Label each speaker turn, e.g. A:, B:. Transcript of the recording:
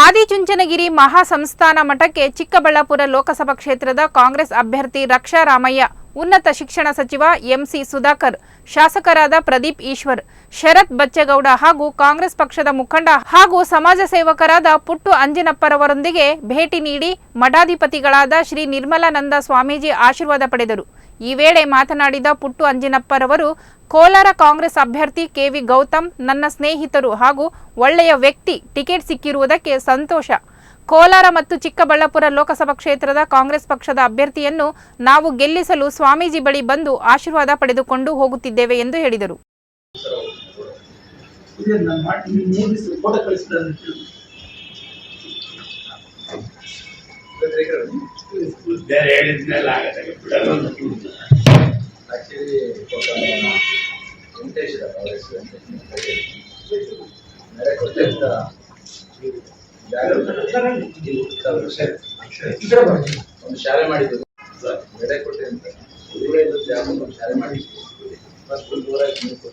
A: ಆದಿಚುಂಚನಗಿರಿ ಮಹಾಸಂಸ್ಥಾನ ಮಠಕ್ಕೆ ಚಿಕ್ಕಬಳ್ಳಾಪುರ ಲೋಕಸಭಾ ಕ್ಷೇತ್ರದ ಕಾಂಗ್ರೆಸ್ ಅಭ್ಯರ್ಥಿ ರಕ್ಷಾ ರಾಮಯ್ಯ ಉನ್ನತ ಶಿಕ್ಷಣ ಸಚಿವ ಎಂಸಿ ಸುಧಾಕರ್, ಶಾಸಕರಾದ ಪ್ರದೀಪ್ ಈಶ್ವರ್, ಶರತ್ ಬಚ್ಚೇಗೌಡ ಹಾಗೂ ಕಾಂಗ್ರೆಸ್ ಪಕ್ಷದ ಮುಖಂಡ ಹಾಗೂ ಸಮಾಜ ಸೇವಕರಾದ ಪುಟ್ಟು ಅಂಜನಪ್ಪರವರೊಂದಿಗೆ ಭೇಟಿ ನೀಡಿ ಮಠಾಧಿಪತಿಗಳಾದ ಶ್ರೀ ನಿರ್ಮಲಾನಂದ ಸ್ವಾಮೀಜಿ ಆಶೀರ್ವಾದ ಪಡೆದರು. ಈ ವೇಳೆ ಮಾತನಾಡಿದ ಪುಟ್ಟು ಅಂಜಿನಪ್ಪರವರು ಕೋಲಾರ ಕಾಂಗ್ರೆಸ್ ಅಭ್ಯರ್ಥಿ ಕೆವಿ ಗೌತಮ್ ನನ್ನ ಸ್ನೇಹಿತರು ಹಾಗೂ ಒಳ್ಳೆಯ ವ್ಯಕ್ತಿ ಟಿಕೆಟ್ ಸಿಕ್ಕಿರುವುದಕ್ಕೆ ಸಂತೋಷ ಕೋಲಾರ ಮತ್ತು ಚಿಕ್ಕಬಳ್ಳಾಪುರ ಲೋಕಸಭಾ ಕ್ಷೇತ್ರದ ಕಾಂಗ್ರೆಸ್ ಪಕ್ಷದ ಅಭ್ಯರ್ಥಿಯನ್ನು ನಾವು ಗೆಲ್ಲಿಸಲು ಸ್ವಾಮೀಜಿ ಬಳಿ ಬಂದು ಆಶೀರ್ವಾದ ಪಡೆದುಕೊಂಡು ಹೋಗುತ್ತಿದ್ದೇವೆ ಎಂದು ಹೇಳಿದರು
B: ಹೇಳಿದ್ಮೇಲೆ
C: ವೆಂಕಟೇಶ್ ಒಂದು ಶಾಲೆ ಮಾಡಿದ್ರು. ಕೊಟ್ಟೆ ಅಂತ. ಒಂದು ಶಾಲೆ ಮಾಡಿದ್ರು. ಫಸ್ಟ್ ಒಂದು ನೀರು